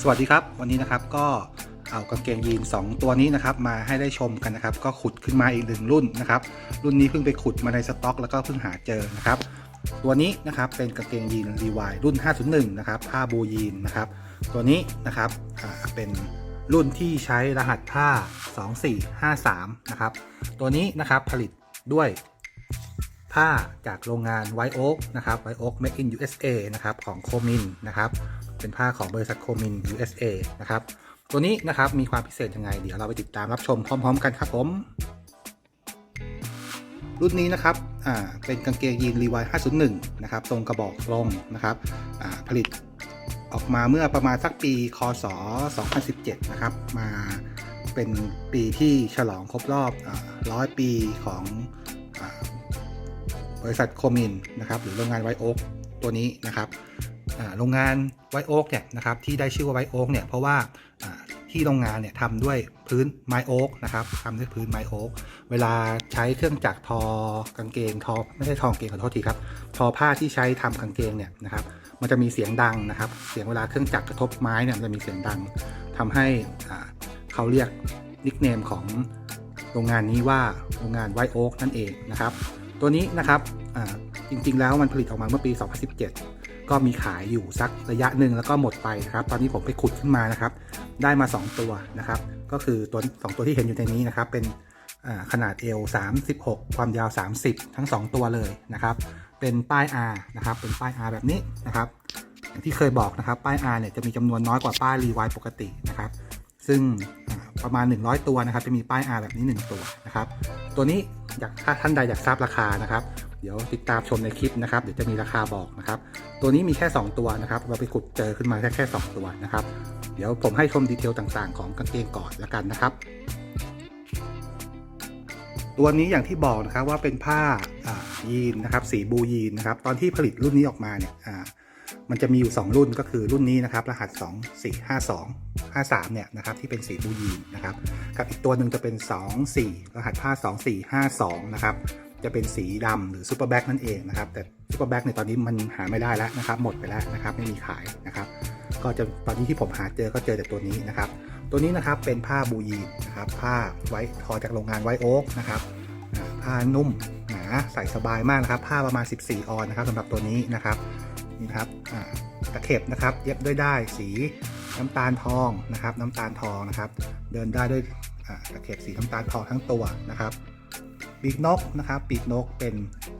สวัสดีครับ วันนี้นะครับก็เอากางเกงยีน2 ตัวนี้นะครับมาให้ได้ชมกันนะครับ ก็ขุดขึ้นมาอีกหนึ่งรุ่นนะครับ รุ่นนี้เพิ่งไปขุดมาในสต็อก แล้วก็เพิ่งหาเจอนะครับ ตัวนี้นะครับเป็นกางเกงยีนรีวายรุ่น 501 นะครับผ้าบูยีนนะครับ ตัวนี้นะครับเป็นรุ่นที่ใช้รหัสผ้า 2453 นะครับ ตัวนี้นะครับผลิตด้วยผ้าจากโรงงานไวโอ๊กนะครับไวโอ๊ก Make in USA นะครับของโคมินนะครับ เป็นผ้าของบริษัทโคมิน USA นะครับ ตัวนี้นะครับมีความพิเศษยังไง เดี๋ยวเราไปติดตามรับชมพร้อม ๆ กันครับผม รุ่นนี้นะครับเป็นกางเกงยีนรีวาย501 นะครับ ทรงกระบอกตรงนะครับผลิตออกมาเมื่อประมาณสักปี คศ 2017 นะครับ มาเป็นปีที่ฉลองครบรอบร้อยปีของอบริษัทโคมินนะครับหรือโรงงานไวโอ๊กตัวนี้นะครับ โรงงานไวโอ๊กเนี่ยนะครับที่ได้ชื่อว่าไวโอ๊กเนี่ยเพราะว่าที่โรงงานเนี่ยทำด้วยพื้นไม้โอ๊กนะครับทำด้วยพื้นไม้โอ๊กเวลาใช้เครื่องจักรทอกางเกงทอไม่ใช่ทอกางเกงขอโทษทีครับทอผ้าที่ใช้ทำกางเกงเนี่ยนะครับมันจะมีเสียงดังนะครับ เสียงเวลาเครื่องจักรกระทบไม้เนี่ยจะมีเสียงดังทำให้เขาเรียกนิกเนมของโรงงานนี้ว่าโรงงานไวโอ๊กนั่นเองนะครับ ตัวนี้นะครับจริงๆแล้วมันผลิตออกมาเมื่อปี 2017 ก็มีขายอยู่สักระยะหนึ่งแล้วก็หมดไปนะครับ ตอนนี้ผมไปขุดขึ้นมานะครับ ได้มา 2 ตัวนะครับ ก็คือตัวสองตัวที่เห็นอยู่ในนี้นะครับ เป็นขนาดเอว36 ความยาว 30 ทั้ง 2 ตัวเลยนะครับ เป็นป้าย R นะครับ เป็นป้าย R แบบนี้นะครับอย่างที่เคยบอกนะครับ ป้าย R เนี่ยจะมีจำนวนน้อยกว่าป้ายรีไวปกตินะครับ ซึ่งประมาณ 100 ตัวนะครับ จะมีป้าย R แบบนี้ 1 ตัวนะครับ ตัวนี้อยากถ้าท่านใดอยากทราบราคานะครับเดี๋ยวติดตามชมในคลิปนะครับ เดี๋ยวจะมีราคาบอกนะครับ ตัวนี้มีแค่ 2 ตัวนะครับ เราไปขุดเจอขึ้นมาแค่แค่ 2 ตัวนะครับ เดี๋ยวผมให้ชมดีเทลต่างๆ ของกางเกงก่อนแล้วกันนะครับ ตัวนี้อย่างที่บอกนะครับว่าเป็นผ้าายีนนะครับ สีบูยีนนะครับ ตอนที่ผลิตรุ่นนี้ออกมาเนี่ยอ่ามันจะมีอยู่ 2 รุ่นก็คือรุ่นนี้นะครับ รหัส 2 4 5 2 5 3เนี่ยนะครับที่เป็นสีบูยีนนะครับกับอีกตัวหนึ่งจะเป็น 2 4 รหัสผ้า 2 4 5 2 นะครับ จะเป็นสีดำหรือซูเปอร์แบ็กนั่นเองนะครับ แต่ซูเปอร์แบ็กในตอนนี้มันหาไม่ได้แล้วนะครับ หมดไปแล้วนะครับ ไม่มีขายนะครับ ก็จะตอนนี้ที่ผมหาเจอก็เจอแต่ตัวนี้นะครับ ตัวนี้นะครับเป็นผ้าบูยีนะครับ ผ้าไว้ทอจากโรงงานไวโอ๊กนะครับผ้านุ่มหนาใส่สบายมากนะครับ ผ้าประมาณ 14 ออนนะครับสำหรับตัวนี้นะครับนี่นะครับตะเข็บนะครับ เย็บด้วยได้ายสีน้ำตาลทองนะครับ น้ำตาลทองนะครับ เดินได้ด้วยตะเข็บสีน้ำตาลทองทั้งตัวนะครับ ปีกนกนะครับ ปีกนกเป็น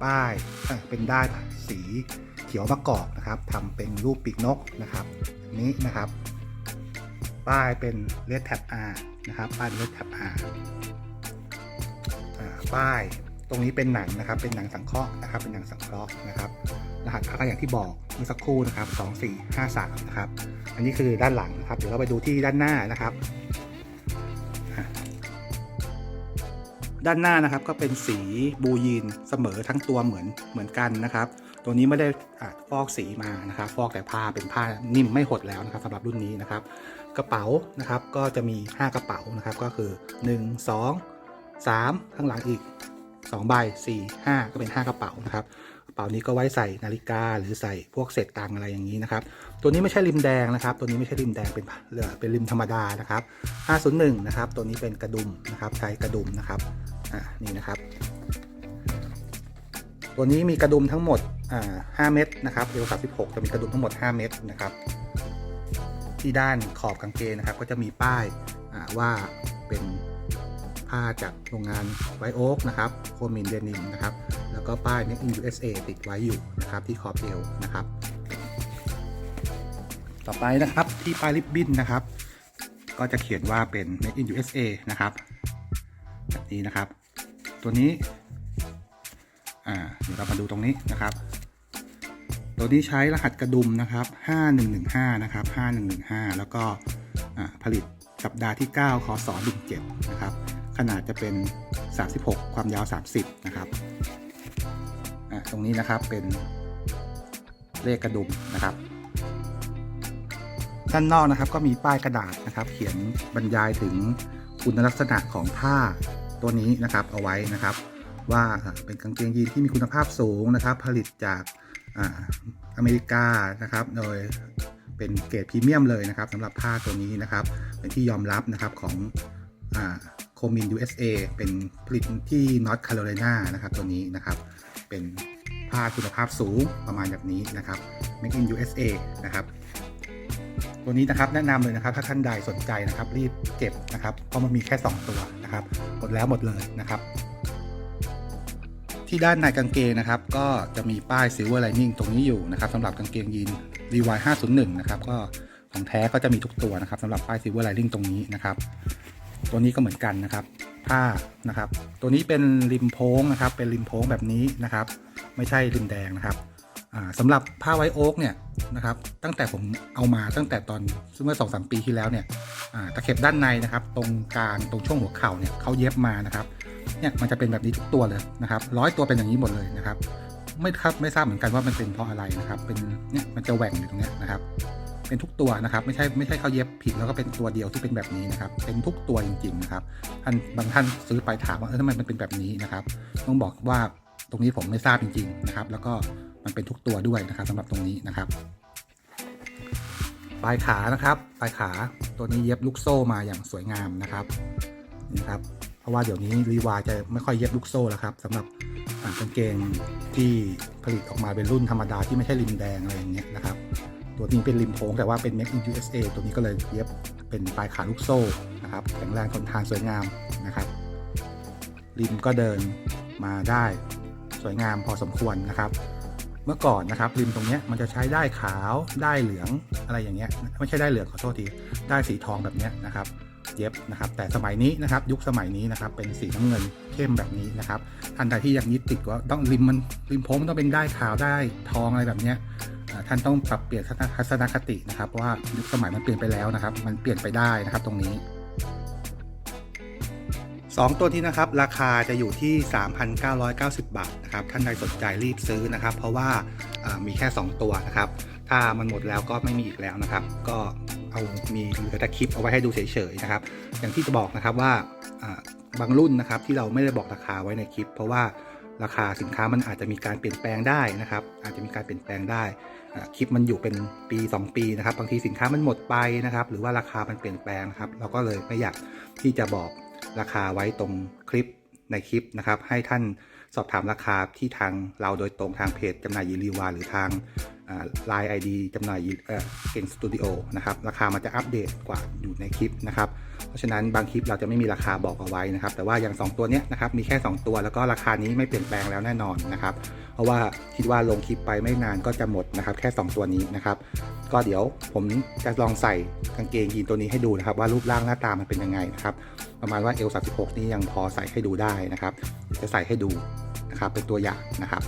ป้ายเป็นได้ายสีเขียวมะกอกนะครับทำเป็นรูปปีกนกนะครับอันนี้นะครับป้ายเป็น Red Tab R นะครับป้าย Red Tab R อ่าป้ายตรงนี้เป็นหนังนะครับ เป็นหนังสังเคราะห์นะครับ เป็นหนังสังเคราะห์นะครับ รหัสผ้าอย่างที่บอกเมื่อสักครู่นะครับ 2453 นะครับ อันนี้คือด้านหลังนะครับ เดี๋ยวเราไปดูที่ด้านหน้านะครับ ด้านหน้านะครับก็เป็นสีบูยีนเสมอทั้งตัวเหมือนเหมือนกันนะครับ ตัวนี้ไม่ได้ฟอกสีมานะครับ ฟอกแต่ผ้าเป็นผ้านิ่มไม่หดแล้วนะครับสำหรับรุ่นนี้นะครับ กระเป๋านะครับก็จะมี 5 กระเป๋านะครับก็คือ 1 2 3 ข้างหลังอีก2ใบ4 5 ก็เป็น 5 กระเป๋านะครับกระเป๋านี้ก็ไว้ใส่นาฬิกาหรือใส่พวกเศษตังอะไรอย่างนี้นะครับ ตัวนี้ไม่ใช่ริมแดงนะครับ ตัวนี้ไม่ใช่ริมแดงเป็นเรือเป็นริมธรรมดานะครับ 501 นะครับ ตัวนี้เป็นกระดุมนะครับใช้กระดุมนะครับ อ่านี่นะครับ ตัวนี้มีกระดุมทั้งหมดอ่า5เม็ดนะครับเอล36จะมีกระดุมทั้งหมด 5 เม็ดนะครับ ที่ด้านขอบกางเกงนะครับ ก็จะมีป้ายอ่าว่าเป็นผ้าจากโรงงานไวโอ๊กนะครับโคมินเดนิมนะครับ แล้วก็ป้าย Made in USA ติดไว้อยู่นะครับ ที่ขอบเอวนะครับ ต่อไปนะครับที่ป้ายริบบิ้นนะครับ ก็จะเขียนว่าเป็น Made in USA นะครับ นี้นะครับ ตัวนี้อ่าเดี๋ยวเรามาดูตรงนี้นะครับ ตัวนี้ใช้รหัสกระดุมนะครับ5115นะครับ5115 แล้วก็ผลิตสัปดาห์ที่ 9คศ17นะครับ ขนาดจะเป็น 36 ความยาว 30 นะครับตรงนี้นะครับเป็นเลขกระดุมนะครับ ด้านนอกนะครับก็มีป้ายกระดาษนะครับ เขียนบรรยายถึงคุณลักษณะของผ้า ตัวนี้นะครับเอาไว้นะครับ ว่าเป็นกางเกงยีนที่มีคุณภาพสูงนะครับ ผลิตจากอาอเมริกานะครับ โดยเป็นเกรดพรีเมียมเลยนะครับสำหรับผ้าตัวนี้นะครับ เป็นที่ยอมรับนะครับของโคมิน USA เป็นผลิตที่นอตแคโรไลนานะครับตัวนี้นะครับเป็นผ้าคุณภาพสูงประมาณแบบนี้นะครับ Make in USA นะครับ ตัวนี้นะครับแนะนำเลยนะครับถ้าท่านใดสนใจนะครับรีบเก็บนะครับเพราะมันมีแค่ 2 ตัวนะครับหมดแล้วหมดเลยนะครับ ที่ด้านในกางเกงนะครับ ก็จะมีป้าย Silver Lining ตรงนี้อยู่นะครับสำหรับกางเกงยีน Levi 501นะครับก็ของแท้ก็จะมีทุกตัวนะครับสำหรับป้าย Silver Lining ตรงนี้นะครับ ตัวนี้ก็เหมือนกันนะครับผ้านะครับ ตัวนี้เป็นริมโพ้งนะครับ เป็นริมโพ้งแบบนี้นะครับ ไม่ใช่ริมแดงนะครับ สำหรับผ้าไวโอ๊กเนี่ยนะครับตั้งแต่ผมเอามาตั้งแต่ตอนเมื่อสองสามปีที่แล้วเนี่ยตะเข็บด้านในนะครับ ตรงกลางตรงช่วงหัวเข่าเนี่ยเขาเย็บมานะครับเนี่ยมันจะเป็นแบบนี้ทุกตัวเลยนะครับร้อยตัวเป็นอย่างนี้หมดเลยนะครับ ไม่ครับไม่ทราบเหมือนกันว่ามันเป็นเพราะอะไรนะครับ เป็นเนี่ยมันจะแหว่งอยู่ตรงเนี้ยนะครับ เป็นทุกตัวนะครับ ไม่ใช่ไม่ใช่เขาเย็บผิดแล้วก็เป็นตัวเดียวที่เป็นแบบนี้นะครับ เป็นทุกตัวจริง ๆ นะครับท่านบางท่านซื้อไปถามว่าเออทำไมมันเป็นแบบนี้นะครับ ต้องบอกว่าตรงนี้ผมไม่ทราบจริง ๆ นะครับ แล้วก็ มันเป็นทุกตัวด้วยนะครับสำหรับตรงนี้นะครับ ปลายขานะครับปลายขาตัวนี้เย็บลูกโซ่มาอย่างสวยงามนะครับนี่ครับ เพราะว่าเดี๋ยวนี้รีวาจะไม่ค่อยเย็บลูกโซ่แล้วครับสำหรับกางเกงที่ผลิตออกมาเป็นรุ่นธรรมดาที่ไม่ใช่ริมแดงอะไรอย่างเงี้ยนะครับตัวนี้เป็นริมโค้งแต่ว่าเป็น Make in USA ตัวนี้ก็เลยเย็บเป็นปลายขาลูกโซ่นะครับแข็งแรงทนทานสวยงามนะครับริมก็เดินมาได้สวยงามพอสมควรนะครับ เมื่อก่อนนะครับริมตรงนี้มันจะใช้ได้ขาวได้เหลืองอะไรอย่างเงี้ยไม่ใช่ได้เหลืองขอโทษทีได้สีทองแบบเนี้ยนะครับเย็บนะครับ แต่สมัยนี้นะครับ ยุคสมัยนี้นะครับ เป็นสีน้ำเงินเข้มแบบนี้นะครับท่านใดที่ยังยึดติดว่าต้องริมมันริมโพ้งต้องเป็นได้ขาวได้ทองอะไรแบบเนี้ยท่านต้องปรับเปลี่ยนทัศนคตินะครับเพราะว่ายุคสมัยมันเปลี่ยนไปแล้วนะครับ มันเปลี่ยนไปได้นะครับตรงนี้ 2 ตัวที่นะครับราคาจะอยู่ที่ 3,990 บาทนะครับท่านใดสนใจรีบซื้อนะครับ เพราะว่าามีแค่ 2 ตัวนะครับ ถ้ามันหมดแล้วก็ไม่มีอีกแล้วนะครับ ก็เอามีเหลือแต่คลิปเอาไว้ให้ดูเฉยๆนะครับ อย่างที่จะบอกนะครับว่าาบางรุ่นนะครับที่เราไม่ได้บอกราคาไว้ในคลิป เพราะว่าราคาสินค้ามันอาจจะมีการเปลี่ยนแปลงได้นะครับ อาจจะมีการเปลี่ยนแปลงได้คลิปมันอยู่เป็นปี 2 ปีนะครับ บางทีสินค้ามันหมดไปนะครับ หรือว่าราคามันเปลี่ยนแปลงนะครับ เราก็เลยไม่อยากที่จะบอก ราคาไว้ตรงคลิปในคลิปนะครับ ให้ท่านสอบถามราคาที่ทางเราโดยตรงทางเพจจำหน่ายยีรีวาหรือทาง ลน์ไอดีจำหน่ายเก่งสตูดิโอนะครับราคามันจะอัปเดตกว่าอยู่ในคลิปนะครับเพราะฉะนั้นบางคลิปเราจะไม่มีราคาบอกเอาไว้นะครับแต่ว่าอย่าง 2 ตัวเนี้ยนะครับมีแค่ 2 ตัวแล้วก็ราคานี้ไม่เปลี่ยนแปลงแล้วแน่นอนนะครับเพราะว่าคิดว่าลงคลิปไปไม่นานก็จะหมดนะครับแค่ 2 ตัวนี้นะครับก็เดี๋ยวผมจะลองใส่กางเกงยีนตัวนี้ให้ดูนะครับว่ารูปร่างหน้าตามันเป็นยังไงนะครับประมาณว่า L36 นี่ยังพอใส่ให้ดูได้นะครับจะใส่ให้ดูนะครับเป็นตัวอย่างนะครับ